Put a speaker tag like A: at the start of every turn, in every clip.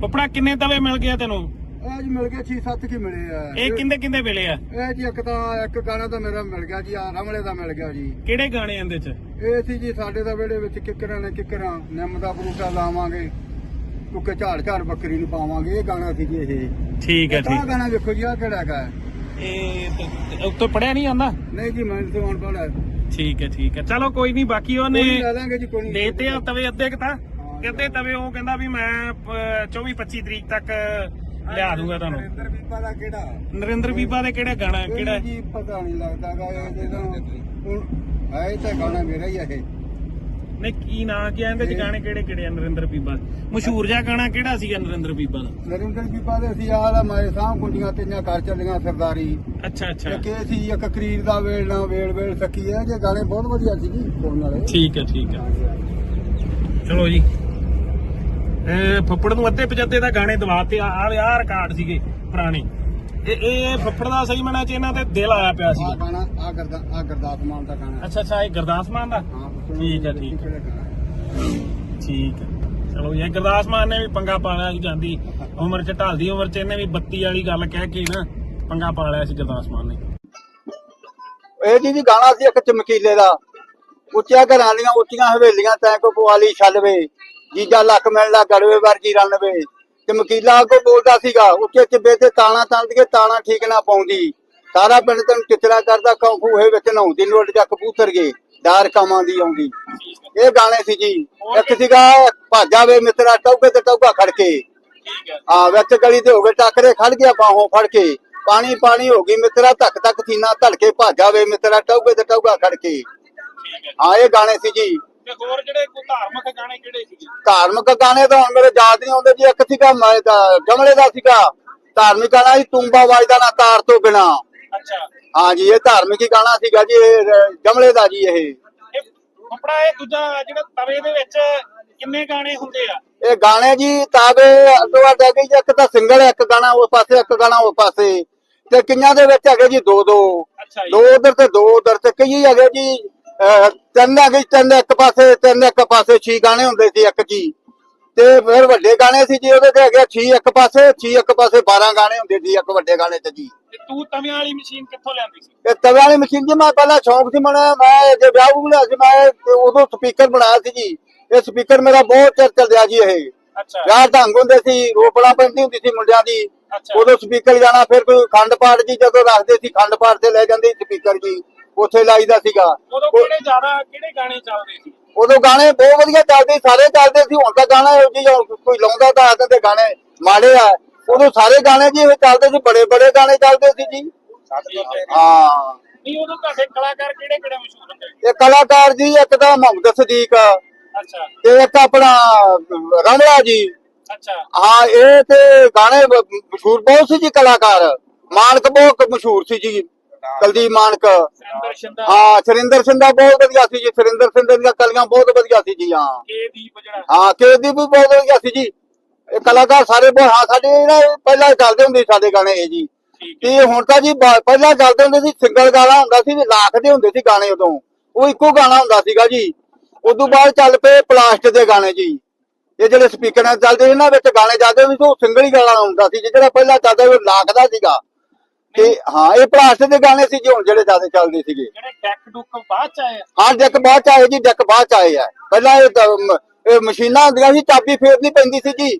A: ਪਪੜਾ ਕਿੰਨੇ ਤਵੇ ਮਿਲ ਗਿਆ ਤੈਨੂੰ?
B: ਇਹ ਜੀ ਮਿਲ ਗਏ 6-7 ਕੀ ਮਿਲੇ ਆ।
A: ਇਹ ਕਿੰਦੇ ਕਿੰਦੇ ਵੇਲੇ ਆ?
B: ਇਹ ਜੀ ਇੱਕ ਤਾਂ ਇੱਕ ਗਾਣਾ ਤਾਂ ਮੇਰਾ ਮਿਲ ਗਿਆ ਜੀ ਆ ਰਮਲੇ ਦਾ ਮਿਲ ਗਿਆ ਜੀ।
A: ਕਿਹੜੇ ਗਾਣੇ ਇਹਦੇ ਚ?
B: ਇਹ ਸੀ ਜੀ ਸਾਡੇ ਦਾ ਵਿਹੜੇ ਵਿੱਚ ਕਿੱਕਰਾਂ ਨੇ ਕਿੱਕਰਾਂ ਨਿੰਮ ਦਾ ਬੂਟਾ ਲਾਵਾਂਗੇ ਕੁੱਕੇ ਝਾੜ ਝਾੜ ਬੱਕਰੀ ਨੂੰ ਪਾਵਾਂਗੇ ਇਹ ਗਾਣਾ ਸੀ ਜੀ ਇਹ।
A: ਠੀਕ ਹੈ ਠੀਕ
B: ਗਾਣਾ ਵੇਖੋ ਜੀ ਆ ਕਿਹੜਾ ਹੈਗਾ
A: ਇਹ ਤੇ- ਉੱਤੋਂ ਪੜਿਆ ਨਹੀਂ ਆਂਦਾ
B: ਨਹੀਂ ਜੀ ਮੈਂ ਤੋਂ ਅਨਪੜ੍ਹ ਹੈ
A: ਠੀਕ ਹੈ ਠੀਕ ਹੈ ਚਲੋ ਕੋਈ ਨਹੀਂ ਬਾਕੀ ਉਹਨੇ
B: ਲੈ ਦਾਂਗੇ ਜੀ ਕੋਈ ਨਹੀਂ
A: ਦੇਤੇ ਆ ਤਵੇ ਅੱਧੇ ਕ ਤਾਂ। ਅੱਧੇ ਤਵੇ ਉਹ ਕਹਿੰਦਾ ਵੀ ਮੈਂ 24 25 ਤਰੀਕ ਤੱਕ ਲਿਆ ਦੂੰਗਾ ਤੁਹਾਨੂੰ।
B: ਨਰਿੰਦਰ ਬੀਬਾ ਦਾ ਕਿਹੜਾ?
A: ਨਰਿੰਦਰ ਬੀਬਾ ਦੇ ਕਿਹੜੇ ਗਾਣਾ ਕਿਹੜਾ?
B: ਜੀ ਪਤਾ ਨਹੀਂ ਲੱਗਦਾਗਾ ਇਹ ਜਦੋਂ ਇਹ ਤਾਂ ਗਾਣਾ ਮੇਰਾ ਹੀ ਆ ਇਹ।
A: ਨਹੀਂ ਕੀ ਨਾਂ ਕੀ ਆ? ਇਹਦੇ ਚ ਗਾਣੇ ਕਿਹੜੇ ਕਿਹੜੇ ਆ ਨਰਿੰਦਰ ਬੀਬਾ? ਮਸ਼ਹੂਰ ਜਿਹਾ ਗਾਣਾ ਕਿਹੜਾ ਸੀਗਾ ਨਰਿੰਦਰ ਬੀਬਾ ਦਾ?
B: ਨਰਿੰਦਰ ਬੀਬਾ ਦੇ ਸੀ ਆਹ ਦਾ ਮੈਂ ਸਾਹ ਕੁੰਡੀਆਂ ਤੇਆਂ ਕਰ ਚੱਲੀਆਂ ਸਰਦਾਰੀ।
A: ਅੱਛਾ ਅੱਛਾ।
B: ਇਹ ਸੀ ਇੱਕ ਕਰੀਰ ਦਾ ਵੇਲਣਾ ਵੇਲ ਵੇਲ ਸਕੀ ਹੈ ਜੇ ਗਾਣੇ ਬਹੁਤ ਵਧੀਆ ਸੀ ਜੀ ਸੁਣਨ ਵਾਲੇ।
A: ਠੀਕ ਹੈ ਠੀਕ ਹੈ। ਚਲੋ ਜੀ। ਫੱਫੜ ਨੂੰ ਅੱਧੇ ਪਜੱਦੇ ਦਾ ਗਾਣੇ ਦਵਾਤੇ ਆ ਆ ਰਿਕਾਰਡ ਸੀਗੇ ਪੁਰਾਣੇ। ਇਹ ਇਹ ਫੱਫੜ ਦਾ ਸਹੀ ਮਨਾ ਚ ਇਹਨਾਂ ਤੇ ਦਿਲ ਆਇਆ ਪਿਆ
B: ਆ
A: ਸੀ
B: ਗਾਣਾ ਆ ਗਰਦਾ ਆ ਗਰਦਾਸ ਮਾਨ ਦਾ ਗਾਣਾ।
A: ਅੱਛਾ ਅੱਛਾ ਇਹ ਗੁਰਦਾਸ ਮਾਨ ਦਾ? ਠੀਕ ਹੈ, ਠੀਕ ਹੈ। ਠੀਕ ਹੈ। ਚਲੋ ਇਹ ਗੁਰਦਾਸ ਮਾਨ ਨੇ ਵੀ ਪੰਗਾ ਪਾ ਲਿਆ ਸੀ ਜਾਂਦੀ ਉਮਰ ਚ ਢਲਦੀ ਉਮਰ ਚ ਇਹਨੇ ਵੀ 32 ਵਾਲੀ ਗੱਲ ਕਹਿ ਕੇ ਨਾ ਪੰਗਾ ਪਾ ਲਿਆ ਸੀ ਗੁਰਦਾਸ ਮਾਨ ਨੇ।
B: ਇਹ ਜੀ ਜੀ ਗਾਣਾ ਸੀ ਇੱਕ ਚਮਕੀਲੇ ਦਾ। ਉੱਚੀਆਂ ਘਰਾਂ ਦੀਆਂ ਉੱਚੀਆਂ ਹਵੇਲੀਆਂ ਤੈਂ ਕੋ ਪਵਾਲੀ ਛਲਵੇ ਜੀਜਾ ਲੱਖ ਮਿਲਦਾ, ਗੜਵੇ ਵਰਗੀ ਰਣਵੇ ਚਮਕੀਲਾ ਕੋ ਬੋਲਦਾ ਸੀਗਾ, ਉੱਚੇ ਚਿੱਬੇ ਤੇ ਤਾਣਾ ਤੰਦੀਆਂ ਤਾਣਾ ਠੀਕ ਨਾ ਪਾਉਂਦੀ। ਸਾਰਾ ਪਿੰਡ ਤੈਨੂੰ ਚਿੱਤਰਾ ਕਰਦਾ ਕੰਫੂਹੇ ਵਿੱਚ ਨਹਾਉਂਦੀ ਨੋਟ ਜਾ ਕਬੂਤਰ ਗਏ ਡਾਰ ਕਾਮਾਂ ਦੀ ਆਉਂਦੀ। ਇਹ ਗਾਣੇ ਸੀ ਜੀ। ਇੱਕ ਸੀਗਾ, ਭਾਜਾ ਵੇ ਮਿੱਤਰਾ ਟੌਕੇ ਤੇ ਟੌਕਾ ਖੜ ਕੇ।
A: ਠੀਕ
B: ਆ ਵਿੱਚ ਗਲੀ ਤੇ ਹੋ ਗਏ, ਟੱਕਰੇ ਖੜ ਗਿਆ, ਬਾਹੋਂ ਫੜ ਕੇ। ਪਾਣੀ ਪਾਣੀ ਹੋ ਗਈ, ਮਿੱਤਰਾ ਧੱਕ ਧੱਕ ਸੀਨਾ ਧੜਕੇ, ਭਾਜਾ ਵੇ ਮਿੱਤਰਾ ਟੌਕੇ ਤੇ ਟੌਕਾ ਖੜ ਕੇ।
A: ਠੀਕ ਹਾਂ
B: ਇਹ ਗਾਣੇ ਸੀ ਜੀ।
A: ਤੇ ਹੋਰ ਜਿਹੜੇ ਕੋਈ ਧਾਰਮਿਕ ਗਾਣੇ ਕਿਹੜੇ ਸੀਗੇ?
B: ਧਾਰਮਿਕ ਗਾਣੇ ਤਾਂ ਹੁਣ ਮੇਰੇ ਯਾਦ ਨਹੀਂ ਆਉਂਦੇ ਜੀ ਇੱਕ ਸੀਗਾ ਮੈਂ ਗਮਲੇ ਦਾ ਸੀਗਾ। ਧਾਰਮਿਕ ਗਾਣਾ ਸੀ ਤੂੰਬਾ ਵਾਜਦਾ ਨਾ ਤਾਰ ਤੋਂ ਬਿਨਾ।
A: ਅੱਛਾ।
B: ਹਾਂ ਜੀ ਇਹ ਧਾਰਮਿਕ ਹੀ ਗਾਣਾ ਸੀਗਾ ਜੀ ਇਹ ਗਮਲੇ ਦਾ ਜੀ ਇਹ।
A: ਕਪੜਾ ਇਹ ਦੂਜਾ ਜਿਹੜਾ ਤਵੇ ਦੇ ਵਿੱਚ ਕਿੰਨੇ ਗਾਣੇ ਹੁੰਦੇ ਆ?
B: ਇਹ ਗਾਣੇ ਜੀ ਤਾਵੇ ਅੱਡੋ ਅੱਡ ਹੈਗੇ ਜੀ ਇੱਕ ਤਾਂ ਸਿੰਗਲ ਇੱਕ ਗਾਣਾ ਉਸ ਪਾਸੇ ਇੱਕ ਗਾਣਾ ਉਸ ਪਾਸੇ। ਤੇ ਕਿੰਨਿਆਂ ਦੇ ਵਿੱਚ ਹੈਗੇ ਜੀ ਦੋ ਦੋ।
A: ਜੀ।
B: ਦੋ ਉਧਰ ਤੇ ਦੋ ਉਧਰ ਤੇ ਕਈ ਹੈਗੇ ਜੀ ਤਿੰਨ ਜੀ, ਤਿੰਨ ਇੱਕ ਪਾਸੇ ਤਿੰਨ ਇੱਕ ਪਾਸੇ ਛੇ ਗਾਣੇ ਹੁੰਦੇ ਸੀ ਇੱਕ ਜੀ। ਤੇ ਫਿਰ ਵੱਡੇ ਗਾਣੇ ਸੀ ਜੀ ਉਹਦੇ ਤੇ ਹੈਗੇ ਛੇ ਇੱਕ ਪਾਸੇ ਛੇ ਇੱਕ ਪਾਸੇ 12 ਗਾਣੇ ਹੁੰਦੇ ਸੀ ਇੱਕ ਵੱਡੇ ਗਾਣੇ ਤੇ ਜੀ।
A: ਤੇ ਤੂੰ ਤਵਿਆਂ ਵਾਲੀ ਮਸ਼ੀਨ ਕਿੱਥੋਂ ਲਿਆਂਦੀ ਸੀ?
B: ਇਹ ਤਵੇ ਵਾਲੀ ਮਸ਼ੀਨ ਜੀ ਮੈਂ ਪਹਿਲਾਂ ਸ਼ੌਂਕ ਸੀ ਮਣਾ ਮੈਂ ਜੇ ਵਿਆਹ ਲਿਆ ਸੀ ਮੈਂ ਉਦੋਂ ਸਪੀਕਰ ਬਣਾਇਆ ਸੀ ਜੀ। ਇਹ ਸਪੀਕਰ ਮੇਰਾ ਬਹੁਤ ਚਿਰ ਚੱਲਿਆ ਜੀ ਇਹ।
A: ਅੱਛਾ।
B: ਵਿਆਹ ਢੰਗ ਹੁੰਦੇ ਸੀ ਰੋਪੜਾ ਪੈਂਦੀ ਹੁੰਦੀ ਸੀ ਮੁੰਡਿਆਂ ਦੀ। ਉਦੋਂ ਸਪੀਕਰ ਜਾਣਾ ਫਿਰ ਕੋਈ ਖੰਡ ਪਾਠ ਜੀ ਜਦੋਂ ਰੱਖਦੇ ਸੀ ਖੰਡ ਪਾਠ ਤੇ ਲੈ ਜਾਂਦੇ ਸੀ ਸਪੀਕਰ ਜੀ। ਉੱਥੇ ਲਾਈਦਾ ਸੀਗਾ।
A: ਉਦੋਂ ਕਿਹੜੇ ਜ਼ਿਆਦਾ ਕਿਹੜੇ ਗਾਣੇ ਚੱਲਦੇ ਸੀ?
B: ਉਦੋਂ ਗਾਣੇ ਬਹੁਤ ਵਧੀਆ ਚੱਲਦੇ ਸਾਰੇ ਚੱਲਦੇ ਸੀ ਹੁਣ ਤਾਂ ਗਾਣਾ ਇਹੋ ਜਿਹੀ ਕੋਈ ਲਾਉਂਦਾ ਤਾਂ ਆਦਤ ਦੇ ਗਾਣੇ ਮਾੜੇ ਆ। ਉਦੋਂ ਸਾਰੇ ਗਾਣੇ ਜੀ ਇਹ ਚੱਲਦੇ ਸੀ ਬੜੇ ਬੜੇ ਗਾਣੇ ਚੱਲਦੇ ਸੀ ਜੀ। ਹਾਂ।
A: ਨਹੀਂ ਉਦੋਂ ਤੁਹਾਡੇ ਕਲਾਕਾਰ ਕਿਹੜੇ ਕਿਹੜੇ ਮਸ਼ਹੂਰ ਹੁੰਦੇ
B: ਇਹ ਕਲਾਕਾਰ ਜੀ ਇੱਕ ਤਾਂ ਮੁਹੰਮਦ ਸਦੀਕ
A: ਅੱਛਾ।
B: ਤੇ ਇੱਕ ਆਪਣਾ ਰਮਲਾ ਜੀ।
A: ਅੱਛਾ।
B: ਹਾਂ ਇਹ ਤੇ ਗਾਣੇ ਮਸ਼ਹੂਰ ਬਹੁਤ ਸੀ ਜੀ ਕਲਾਕਾਰ। ਮਾਨਕ ਬਹੁਤ ਮਸ਼ਹੂਰ ਸੀ ਜੀ। ਕੁਲਦੀਪ ਮਾਨਕ। ਹਾਂ ਸਰਿੰਦਰ ਸਿੰਘ ਦਾ ਬਹੁਤ ਵਧੀਆ ਸੀ ਜੀ। ਸਰਿੰਦਰ ਸਿੰਘ ਦੀਆਂ ਕਲੀਆਂ ਬਹੁਤ ਵਧੀਆ ਸੀ ਜੀ ਹਾਂ।
A: ਜਿਹੜਾ।
B: ਹਾਂ ਕੇਦੀ ਵੀ ਬਹੁਤ ਵਧੀਆ ਸੀ ਜੀ। ਇਹ ਕਲਾਕਾਰ ਸਾਰੇ ਬਹੁਤ ਹਾਂ ਸਾਡੇ ਨਾ ਪਹਿਲਾਂ ਚੱਲਦੇ ਹੁੰਦੇ ਸਾਡੇ ਗਾਣੇ ਇਹ ਜੀ। ਤੇ ਹੁਣ ਤਾਂ ਜੀ ਪਹਿਲਾਂ ਚੱਲਦੇ ਹੁੰਦੇ ਸੀ ਸਿੰਗਲ ਗਾਣਾ ਹੁੰਦਾ ਸੀ ਲੱਖ ਦੇ ਹੁੰਦੇ ਸੀ ਗਾਣੇ ਉਦੋਂ। ਉਹ ਇੱਕੋ ਗਾਣਾ ਹੁੰਦਾ ਸੀਗਾ ਜੀ। ਉਦੋਂ ਬਾਅਦ ਚੱਲ ਪਏ ਪਲਾਸਟਿਕ ਦੇ ਗਾਣੇ ਜੀ। ਇਹ ਜਿਹੜੇ ਸਪੀਕਰ ਨਾਲ ਚੱਲਦੇ ਇਹਨਾਂ ਵਿੱਚ ਗਾਣੇ ਜਾਂਦੇ ਹੁੰਦੇ ਸੀ ਉਹ ਸਿੰਗਲ ਹੀ ਗਾਣਾ ਹੁੰਦਾ ਸੀ ਜਿਹੜਾ ਪਹਿਲਾਂ ਚੱਲਦਾ ਉਹ ਲੱਖ ਦਾ ਸੀਗਾ। ਤੇ ਹਾਂ ਇਹ ਪਲਾਸਟਿਕ ਦੇ ਗਾਣੇ ਸੀ ਜੀ ਹੁਣ ਜਿਹੜੇ ਜ਼ਿਆਦਾ ਚੱਲਦੇ ਸੀਗੇ।
A: ਜਿਹੜੇ ਡੈਕ ਡੁੱਕ ਬਾਅਦ ਚ ਆਏ ਆ?
B: ਹਾਂ ਡੈਕ ਬਾਅਦ ਚ ਆਏ ਜੀ ਡੈਕ ਬਾਅਦ ਚ ਆਏ ਆ। ਪਹਿਲਾਂ ਇਹ ਤਾਂ ਮ- ਇਹ ਮਸ਼ੀਨਾਂ ਹੁੰਦੀਆਂ ਸੀ ਚਾਬੀ ਫੇਰਨੀ ਪੈਂਦੀ ਸੀ ਜੀ।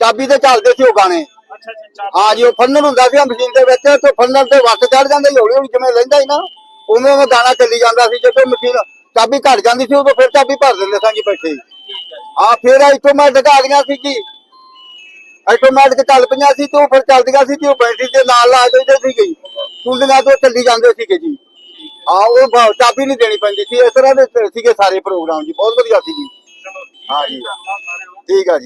B: ਚਾਬੀ ਤੇ ਚੱਲਦੇ ਸੀ ਉਹ ਗਾਣੇ।
A: ਅੱਛਾ ਅੱਛਾ
B: ਹਾਂ ਜੀ ਉਹ ਫੰਨਰ ਹੁੰਦਾ ਸੀ ਮਸ਼ੀਨ ਦੇ ਵਿੱਚ ਤੇ ਫੰਨਰ ਤੇ ਵੱਟ ਚੜ ਜਾਂਦਾ ਸੀ ਹੌਲੀ ਹੌਲੀ ਜਿਵੇਂ ਲੈਂਦਾ ਹੀ ਨਾ ਉਵੇਂ ਉਵੇਂ ਗਾਣਾ ਚੱਲੀ ਜਾਂਦਾ ਸੀ ਜਦੋਂ ਮਸ਼ੀਨ ਚਾਬੀ ਘਟ ਜਾਂਦੀ ਸੀ ਉਦੋਂ ਫਿਰ ਚਾਬੀ ਭਰ ਦਿੰਦੇ ਸਾਂ ਜੀ ਬੈਠੇ
A: ਠੀਕ ਹੈ
B: ਹਾਂ ਫਿਰ ਆਟੋਮੈਟਿਕ ਆ ਗਈਆਂ ਸੀ ਜੀ। ਆਟੋਮੈਟਿਕ ਚੱਲ ਪਈਆਂ ਸੀ, ਤੇ ਉਹ ਫਿਰ ਚੱਲਦੀਆਂ ਸੀ ਜੀ ਉਹ ਬੈਟਰੀ ਦੇ ਨਾਲ ਲਾ ਦਿੰਦੇ ਸੀਗੇ ਕੁੰਡੀਆਂ ਤੋਂ ਚੱਲੀ ਜਾਂਦੇ ਸੀਗੇ ਜੀ। ਹਾਂ ਉਹ ਚਾਬੀ ਨਹੀਂ ਦੇਣੀ ਪੈਂਦੀ ਸੀ, ਇਸ ਤਰ੍ਹਾਂ ਦੇ ਸੀਗੇ ਸਾਰੇ ਪ੍ਰੋਗਰਾਮ ਜੀ, ਬਹੁਤ ਵਧੀਆ ਸੀ ਜੀ।
A: ਚਲੋ
B: ਹਾਂ ਜੀ। ਠੀਕ ਆ ਜੀ।